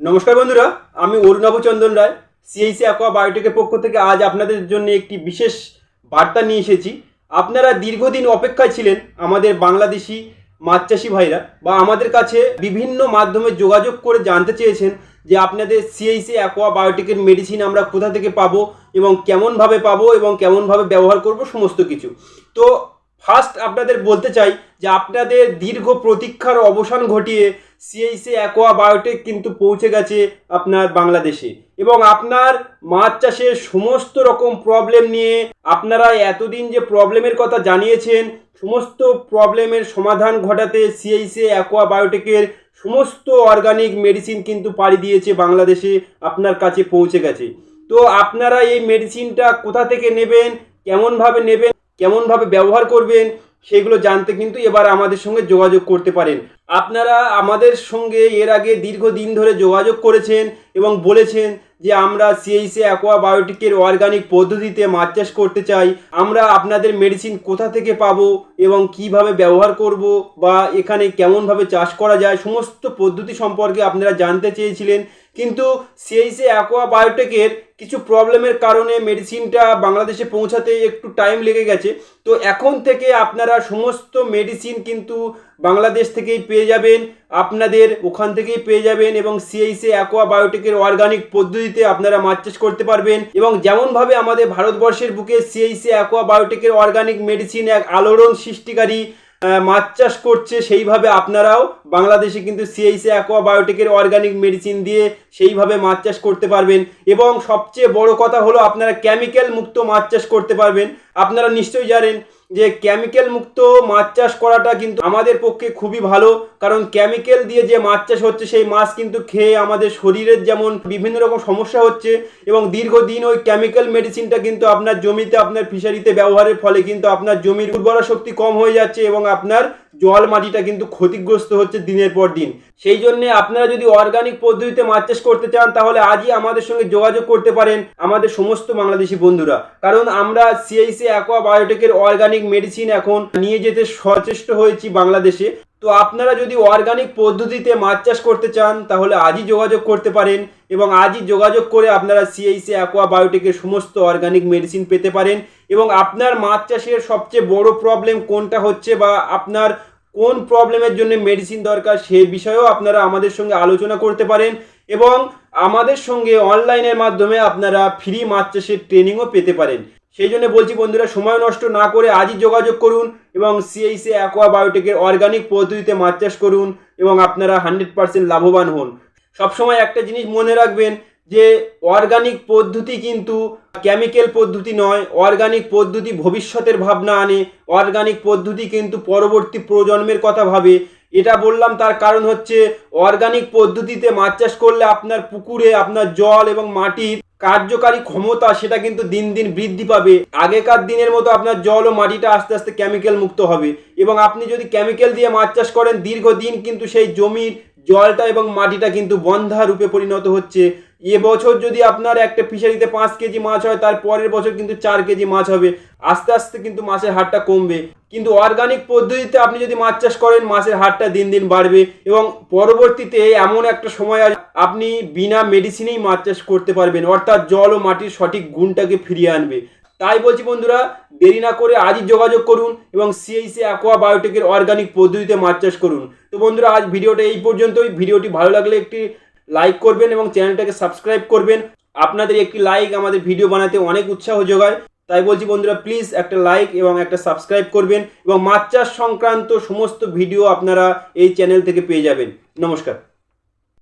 নমস্কার বন্ধুরা, আমি অরুণাভ চন্দন রায় সিএইসি অ্যাকোয়া বায়োটেকের পক্ষ থেকে আজ আপনাদের জন্য একটি বিশেষ বার্তা নিয়ে এসেছি। আপনারা দীর্ঘদিন অপেক্ষায় ছিলেন আমাদের বাংলাদেশি মাছ চাষি ভাইরা বা আমাদের কাছে বিভিন্ন মাধ্যমে যোগাযোগ করে জানতে চেয়েছেন যে আপনাদের সিএইসি অ্যাকোয়া বায়োটেকের মেডিসিন আমরা কোথা থেকে পাবো এবং কেমনভাবে পাবো এবং কেমনভাবে ব্যবহার করব, সমস্ত কিছু। তো ফার্স্ট আপনাদের বলতে চাই যে আপনাদের দীর্ঘ প্রতীক্ষার অবসান ঘটিয়ে সিএইসি অ্যাকোয়া বায়োটেক কিন্তু পৌঁছে গেছে আপনার বাংলাদেশে। এবং আপনার মাছ চাষের সমস্ত রকম প্রবলেম নিয়ে আপনারা এতদিন যে প্রবলেমের কথা জানিয়েছেন, সমস্ত প্রবলেমের সমাধান ঘটাতে সিএইসি অ্যাকোয়া বায়োটেকের সমস্ত অর্গানিক মেডিসিন কিন্তু পাড়ি দিয়েছে বাংলাদেশে আপনার কাছে পৌঁছে গেছে। তো আপনারা এই মেডিসিনটা কোথা থেকে নেবেন, কেমনভাবে নেবেন কেমনভাবে ব্যবহার করবেন সেগুলো জানতে কিন্তু এবার আমাদের সঙ্গে যোগাযোগ করতে পারেন। আপনারা আমাদের সঙ্গে এর আগে দীর্ঘদিন ধরে যোগাযোগ করেছেন এবং বলেছেন যে আমরা সিএইসি অ্যাকোয়া বায়োটিকের অর্গানিক পদ্ধতিতে মাছ চাষ করতে চাই। আমরা আপনাদের মেডিসিন কোথা থেকে পাবো এবং কীভাবে ব্যবহার করব বা এখানে কেমনভাবে চাষ করা যায়, সমস্ত পদ্ধতি সম্পর্কে আপনারা জানতে চেয়েছিলেন। কিন্তু সিএইসি অ্যাকোয়া বায়োটেকের কিছু প্রবলেমের কারণে মেডিসিনটা বাংলাদেশে পৌঁছাতে একটু টাইম লেগে গেছে। তো এখন থেকে আপনারা সমস্ত মেডিসিন কিন্তু বাংলাদেশ থেকেই পেয়ে যাবেন, আপনাদের ওখান থেকেই পেয়ে যাবেন এবং সিএইসি অ্যাকোয়া বায়োটেকের অর্গানিক পদ্ধতিতে আপনারা মাছ চাষ করতে পারবেন এবং যেমনভাবে আমাদের ভারতবর্ষের বুকে সিএইসি অ্যাকোয়া বায়োটেকের অর্গানিক মেডিসিন এক আলোড়ন সৃষ্টিকারী মাছ চাষ করছে, সেইভাবে আপনারাও বাংলাদেশে কিন্তু সিএইসি অ্যাকোয়া বায়োটেকের অর্গানিক মেডিসিন দিয়ে সেইভাবে মাছ চাষ করতে পারবেন। এবং সবচেয়ে বড় কথা হলো আপনারা কেমিক্যাল মুক্ত মাছ চাষ করতে পারবেন। আপনারা নিশ্চয়ই জানেন যে কেমিক্যাল মুক্ত মাছ চাষ করাটা কিন্তু আমাদের পক্ষে খুবই ভালো। কারণ কেমিক্যাল দিয়ে যে মাছ চাষ হচ্ছে, সেই মাছ কিন্তু খেয়ে আমাদের শরীরের যেমন বিভিন্ন রকম সমস্যা হচ্ছে এবং দীর্ঘদিন ওই কেমিক্যাল মেডিসিনটা কিন্তু আপনার জমিতে, আপনার ফিশারিতে ব্যবহারের ফলে কিন্তু আপনার জমির উর্বরা শক্তি কম হয়ে যাচ্ছে এবং আপনার জল মাটিটা কিন্তু ক্ষতিগ্রস্ত হচ্ছে দিনের পর দিন। সেই জন্য আপনারা যদি অর্গানিক পদ্ধতিতে মাছ চাষ করতে চান, তাহলে আজই আমাদের সঙ্গে যোগাযোগ করতে পারেন আমাদের সমস্ত বাংলাদেশি বন্ধুরা। কারণ আমরা সিআইসি অ্যাকোয়া বায়োটেকের অর্গানিক মেডিসিন এখন নিয়ে যেতে সচেষ্ট হয়েছি বাংলাদেশে। তো আপনারা যদি অর্গানিক পদ্ধতিতে মাছ চাষ করতে চান, তাহলে আজই যোগাযোগ করতে পারেন এবং আজই যোগাযোগ করে আপনারা সিআইসি অ্যাকোয়া বায়োটেকের সমস্ত অর্গানিক মেডিসিন পেতে পারেন। এবং আপনার মাছ চাষের সবচেয়ে বড় প্রবলেম কোনটা হচ্ছে বা আপনার কোন প্রবলেমের জন্য মেডিসিন দরকার সে বিষয়েও আপনারা আমাদের সঙ্গে আলোচনা করতে পারেন এবং আমাদের সঙ্গে অনলাইনের মাধ্যমে আপনারা ফ্রি মাছ চাষের ট্রেনিংও পেতে পারেন। সেই জন্য বলছি বন্ধুরা, সময় নষ্ট না করে আজই যোগাযোগ করুন এবং সিএইসি অ্যাকোয়া বায়োটেকের অর্গানিক পদ্ধতিতে মাছ চাষ করুন এবং আপনারা হান্ড্রেড পার্সেন্ট লাভবান হন। সবসময় একটা জিনিস মনে রাখবেন যে অর্গানিক পদ্ধতি কিন্তু কেমিক্যাল পদ্ধতি নয় অর্গানিক পদ্ধতি ভবিষ্যতের ভাবনা আনে অর্গানিক পদ্ধতি কিন্তু পরবর্তী প্রজন্মের কথা ভাবে। এটা বললাম তার কারণ হচ্ছে অর্গানিক পদ্ধতিতে মাছ চাষ করলে আপনার পুকুরে, আপনার জল এবং মাটির কার্যকারী ক্ষমতা সেটা কিন্তু দিন দিন বৃদ্ধি পাবে। আগেকার দিনের মতো আপনার জল ও মাটিটা আস্তে আস্তে কেমিক্যাল মুক্ত হবে। এবং আপনি যদি কেমিক্যাল দিয়ে মাছ চাষ করেন, দীর্ঘদিন কিন্তু সেই জমির জলটা এবং মাটিটা কিন্তু বন্ধা রূপে পরিণত হচ্ছে। এবছর যদি আপনার একটা ফিশারিতে পাঁচ কেজি মাছ হয়, তার পরের বছর কিন্তু চার কেজি মাছ হবে। আস্তে আস্তে কিন্তু মাছের হারটা কমবে। কিন্তু অর্গানিক পদ্ধতিতে আপনি যদি মাছ চাষ করেন, মাছের হারটা দিন দিন বাড়বে এবং পরবর্তীতে এমন একটা সময় আপনি বিনা মেডিসিনেই মাছ চাষ করতে পারবেন। অর্থাৎ জল ও মাটির সঠিক গুণটাকে ফিরিয়ে আনবে। তাই বলছি বন্ধুরা, দেরি না করে আজই যোগাযোগ করুন এবং সিএইসি অ্যাকোয়া বায়োটেকের অর্গানিক পদ্ধতিতে মাছ চাষ করুন। তো বন্ধুরা, আজ ভিডিওটা এই পর্যন্তই। ভিডিওটি ভালো লাগলে একটি লাইক করবেন এবং চ্যানেলটাকে সাবস্ক্রাইব করবেন। আপনাদের একটি লাইক আমাদের ভিডিও বানাতে অনেক উৎসাহ যোগায়। তাই বলছি বন্ধুরা প্লিজ একটা লাইক এবং একটা সাবস্ক্রাইব করবেন এবং মাছ চাষ সংক্রান্ত সমস্ত ভিডিও আপনারা এই চ্যানেল থেকে পেয়ে যাবেন। নমস্কার।